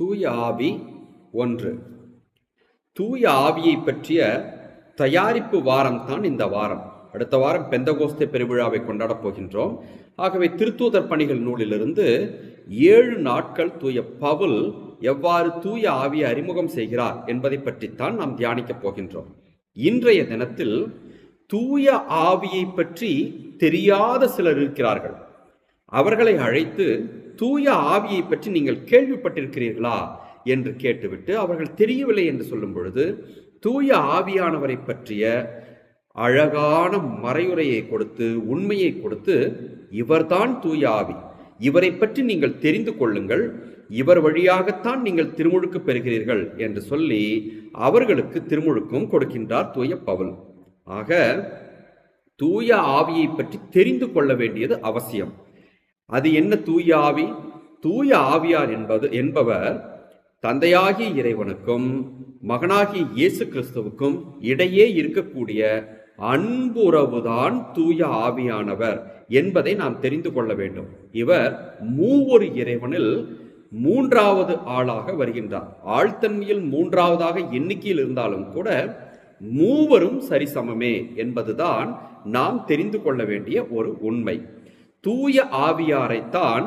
தூய ஆவி ஒன்று. தூய ஆவியை பற்றிய தயாரிப்பு வாரம் தான் இந்த வாரம். அடுத்த வாரம் பெந்தகோஸ்தே பெருவிழாவை கொண்டாடப் போகின்றோம். ஆகவே திருத்தூதர் பணிகள் நூலிலிருந்து ஏழு நாட்கள் தூய பவுல் எவ்வாறு தூய ஆவியை அறிமுகம் செய்கிறார் என்பதை பற்றித்தான் நாம் தியானிக்கப் போகின்றோம். இன்றைய தினத்தில் தூய ஆவியை பற்றி தெரியாத சிலர் இருக்கிறார்கள். அவர்களை அழைத்து தூய ஆவியை பற்றி நீங்கள் கேள்விப்பட்டிருக்கிறீர்களா? என்று கேட்டுவிட்டு அவர்கள் தெரியவில்லை என்று சொல்லும் பொழுது தூய ஆவியானவரை பற்றிய அழகான மறையுரையை கொடுத்து உண்மையை கொடுத்து இவர்தான் தூய ஆவி. இவரை பற்றி நீங்கள் தெரிந்து கொள்ளுங்கள். இவர் வழியாகத்தான் நீங்கள் திருமுழுக்கு பெறுகிறீர்கள் என்று சொல்லி அவர்களுக்கு திருமுழுக்கும் கொடுக்கின்றார் தூய பவுல். ஆக தூய ஆவியை பற்றி தெரிந்து கொள்ள வேண்டியது அவசியம். அது என்ன தூய ஆவி? தூய ஆவியார் என்பது என்பவர் தந்தையாகிய இறைவனுக்கும் மகனாகிய இயேசு கிறிஸ்துவுக்கும் இடையே இருக்கக்கூடிய அன்புறவுதான் தூய ஆவியானவர் என்பதை நாம் தெரிந்து கொள்ள வேண்டும். இவர் மூவொரு இறைவனில் மூன்றாவது ஆளாக வருகின்றார். ஆழ்த்தன்மையில் மூன்றாவதாக எண்ணிக்கையில் இருந்தாலும் கூட மூவரும் சரிசமமே என்பதுதான் நாம் தெரிந்து கொள்ள வேண்டிய ஒரு உண்மை. தூய ஆவியாரைத்தான்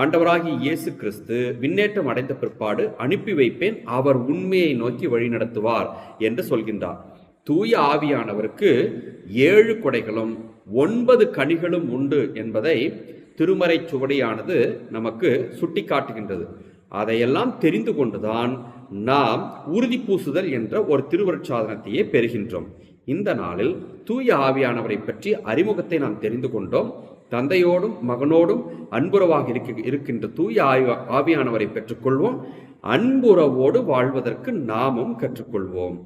ஆண்டவராகிய இயேசு கிறிஸ்து விண்ணேற்றம் அடைந்த பிற்பாடு அனுப்பி வைப்பேன். அவர் உண்மையை நோக்கி வழிநடத்துவார் என்று சொல்கின்றார். தூய ஆவியானவருக்கு ஏழு கொடைகளும் ஒன்பது கனிகளும் உண்டு என்பதை திருமறை சுவடியானது நமக்கு சுட்டி காட்டுகின்றது அதையெல்லாம் தெரிந்து கொண்டுதான் நாம் உறுதி பூசுதல் என்ற ஒரு திருவருட்சாதனத்தையே பெறுகின்றோம். இந்த நாளில் தூய ஆவியானவரை பற்றி அறிமுகத்தை நாம் தெரிந்து கொண்டோம். தந்தையோடும் மகனோடும் அன்புறவாக இருக்க இருக்கின்ற தூய ஆய்வு ஆவியானவரை பெற்றுக்கொள்வோம். அன்புறவோடு வாழ்வதற்கு நாமும் கற்றுக்கொள்வோம்.